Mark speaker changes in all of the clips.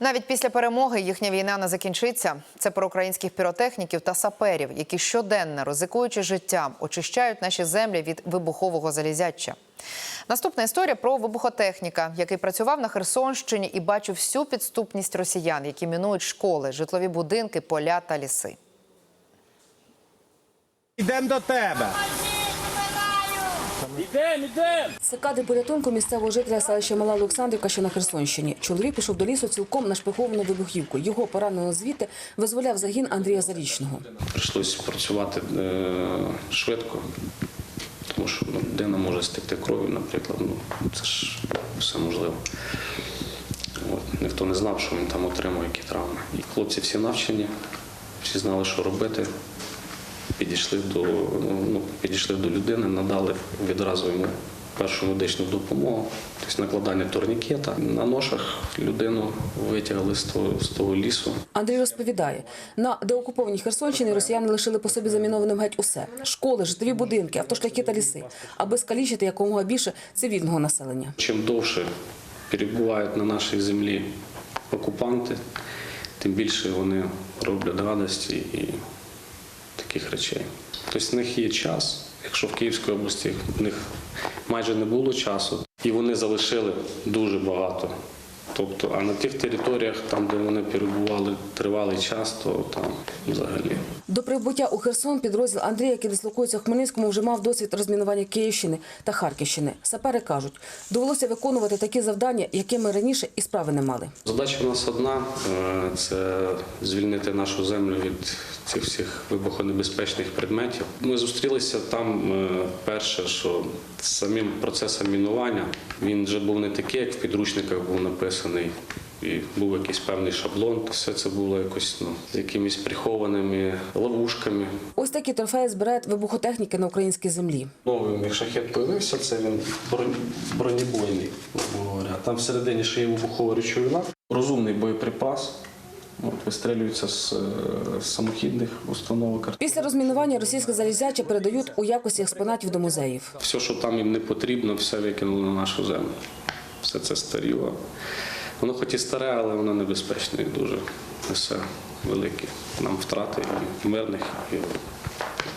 Speaker 1: Навіть після перемоги їхня війна не закінчиться. Це про українських піротехніків та саперів, які щоденно, ризикуючи життям, очищають наші землі від вибухового залізяча. Наступна історія про вибухотехніка, який працював на Херсонщині і бачив всю підступність росіян, які мінують школи, житлові будинки, поля та ліси.
Speaker 2: Йдемо до тебе.
Speaker 3: Ідем, ідем!
Speaker 4: Це кадри порятунку місцевого жителя селища Мала Олександрівка, що на Херсонщині. Чоловік пішов до лісу цілком нашпиховану вибухівку. Його поранено звідти визволяв загін Андрія Зарічного.
Speaker 5: Прийшлось працювати е, швидко, тому що ну, людина може стекти кров'ю, наприклад. Ну, це ж все можливо. От, ніхто не знав, що він там отримав, які травми. І хлопці всі навчені, всі знали, що робити. Підійшли до, ну, підійшли до людини, надали відразу йому першу медичну допомогу, тобто накладання турнікета. На ношах людину витягли з того, з того лісу.
Speaker 4: Андрій розповідає, на деокупованій Херсонщині росіяни лишили по собі замінованим геть усе: школи, житлові будинки, автошляхи та ліси, аби скалічити якомога більше цивільного населення.
Speaker 5: Чим довше перебувають на нашій землі окупанти, тим більше вони роблять радості і таких речей. Тобто в них є час. Якщо в Київській області в них майже не було часу, і вони залишили дуже багато. Тобто, а на тих територіях, там, де вони перебували тривалий час, то там взагалі.
Speaker 4: До прибуття у Херсон підрозділ Андрія, який дислокується в Хмельницькому, вже мав досвід розмінування Київщини та Харківщини. Сапери кажуть, довелося виконувати такі завдання, якими раніше і справи не мали.
Speaker 5: Задача у нас одна е, це звільнити нашу землю від цих всіх вибухонебезпечних предметів. Ми зустрілися там е, перше, що самим процесом мінування він вже був не такий, як в підручниках був написаний. І був якийсь певний шаблон, все це було якось ну, з якимись прихованими ловушками.
Speaker 4: Ось такі трофеї збирають вибухотехніки на українській землі.
Speaker 6: Новий них шахет появився, це він бронебойний, говоря. Там всередині ще є вибухова речовина. Розумний боєприпас. От, вистрелюється з, е, з самохідних установок.
Speaker 4: Після розмінування російське залізяче передають у якості експонатів до музеїв.
Speaker 5: Все, що там їм не потрібно, все викинули на нашу землю. Все це старіло. Воно хоч і старе, але воно небезпечне і дуже несе великі нам втрати і мирних, і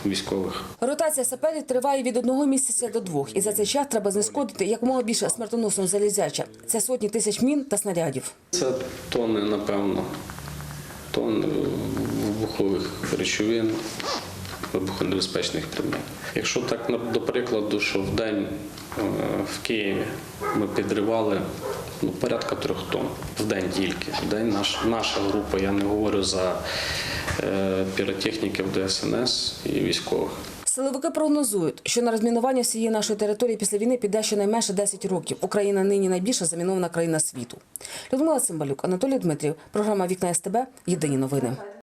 Speaker 5: військових.
Speaker 4: Ротація саперів триває від одного місяця до двох, і за цей час треба знешкодити якомога більше смертоносного залізяча. Це сотні тисяч мін та снарядів.
Speaker 5: Це тонни, напевно, тонни вибухових речовин, вибухонебезпечних предметів. Якщо так, до прикладу, що в день е, в Києві ми підривали ну, порядка трьох тонн в день тільки. В день наш, наша група, я не говорю за е, піротехніків ДСНС і військових.
Speaker 4: Силовики прогнозують, що на розмінування всієї нашої території після війни піде щонайменше 10 років. Україна нині найбільша замінована країна світу. Людмила Цимбалюк, Анатолій Дмитрів, програма Вікна СТБ. Єдині новини.